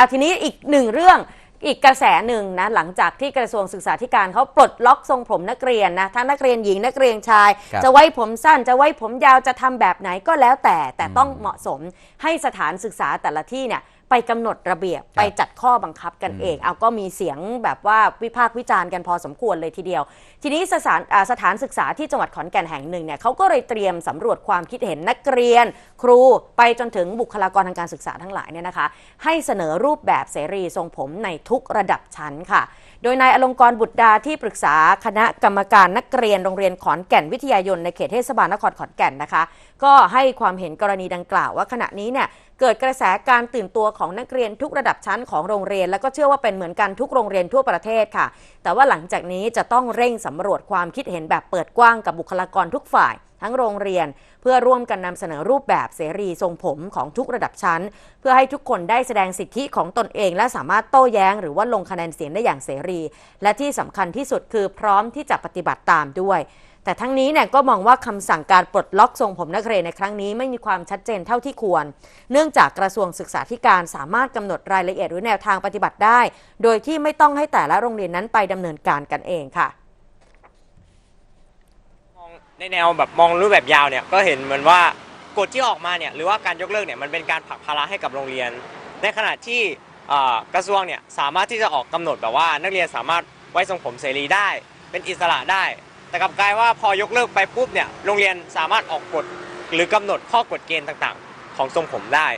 เอาทีนี้อีกหนึ่งเรื่องอีกกระแสหนึ่งนะหลังจากที่กระทรวงศึกษาธิการเขาปลดล็อกทรงผมนักเรียนนะทั้งนักเรียนหญิงนักเรียนชายครับจะไว้ผมสั้นจะไว้ผมยาวจะทำแบบไหนก็แล้วแต่แต่ต้องเหมาะสมให้สถานศึกษาแต่ละที่เนี่ย ไปกำหนดระเบียบครับไปจัดข้อบังคับกันอืมเอง เอาก็มีเสียงแบบว่าวิพากษ์วิจารณ์กันพอสมควรเลยทีเดียว ทีนี้สถานอ่าสถานศึกษาที่จังหวัดขอนแก่นแห่งหนึ่งเนี่ยเขาก็เลยเตรียมสำรวจความคิดเห็นนักเรียน ครูไปจนถึงบุคลากรทางการศึกษาทั้งหลายเนี่ยนะคะ ให้เสนอรูปแบบเสรีทรงผมในทุกระดับชั้นค่ะ โดยนายอลงกรณ์บุตรดาที่ปรึกษาคณะกรรมการนักเรียนโรงเรียนขอนแก่นวิทยายนในเขตเทศบาลนครขอนแก่นนะคะ ก็ให้ความเห็นกรณีดังกล่าวว่าขณะนี้เนี่ย เกิดกระแสการตื่นตัวของนักเรียนทุกระดับชั้นของโรงเรียน แล้วก็เชื่อว่าเป็นเหมือนกันทุกโรงเรียนทั่วประเทศค่ะ แต่ว่าหลังจากนี้จะต้องเร่งสำรวจความคิดเห็นแบบเปิดกว้างกับบุคลากรทุกฝ่าย ทั้งโรงเรียน เพื่อร่วมกันนำเสนอรูปแบบเสรีทรงผมของทุกระดับชั้น เพื่อให้ทุกคนได้แสดงสิทธิของตนเอง และสามารถโต้แย้ง หรือว่าลงคะแนนเสียงได้อย่างเสรี และที่สำคัญที่สุดคือพร้อมที่จะปฏิบัติตามด้วย แต่ทั้งนี้เนี่ยก็มองว่าคำสั่งการปลดล็อกทรงผมนักเรียนในครั้งนี้ไม่มีความชัดเจนเท่าที่ควร เนื่องจากกระทรวงศึกษาธิการสามารถกำหนดรายละเอียดหรือแนวทางปฏิบัติได้ โดยที่ไม่ต้องให้แต่ละโรงเรียนนั้นไปดำเนินการกันเองค่ะมองในแนวแบบมองรูปแบบยาวเนี่ยก็เห็นเหมือนว่ากฎที่ออกมาเนี่ยหรือว่าการยกเลิกเนี่ยมันเป็นการผลักภาระให้กับโรงเรียน ในขณะที่กระทรวงเนี่ยสามารถที่จะออกกำหนดแบบว่านักเรียนสามารถไว้ทรงผมเสรีได้ เป็นอิสระได้ แต่กลับกลายว่าพอยกเลิกไปปุ๊บเนี่ยโรงเรียนสามารถออกกฎหรือกำหนดข้อกฎเกณฑ์ต่างๆ ของทรงผมได้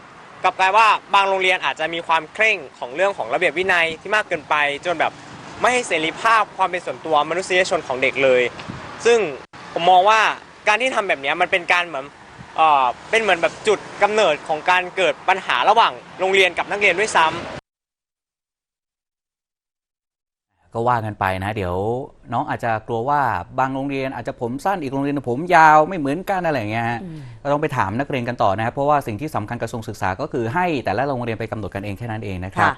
กลับกลายว่าบางโรงเรียนอาจจะมีความเคร่งของเรื่องของระเบียบวินัยที่มากเกินไป จนแบบไม่ให้เสรีภาพความเป็นส่วนตัวมนุษยชนของเด็กเลย ซึ่งผมมองว่าการที่ทำแบบนี้มันเป็นการเหมือนเอ่อเป็นเหมือนแบบจุดกำเนิดของการเกิดปัญหาระหว่างโรงเรียนกับนักเรียนด้วยซ้ำ ก็ว่ากันไปนะ เดี๋ยวน้องอาจจะกลัวว่าบางโรงเรียนอาจจะผมสั้นอีกโรงเรียนผมยาวไม่เหมือนกันอะไรอย่างเงี้ยฮะก็ต้องไปถามนักเรียนกันต่อนะครับเพราะว่าสิ่งที่สำคัญกระทรวงศึกษาก็คือให้แต่ละโรงเรียนไปกำหนดกันเองแค่นั้นเองนะครับค่ะ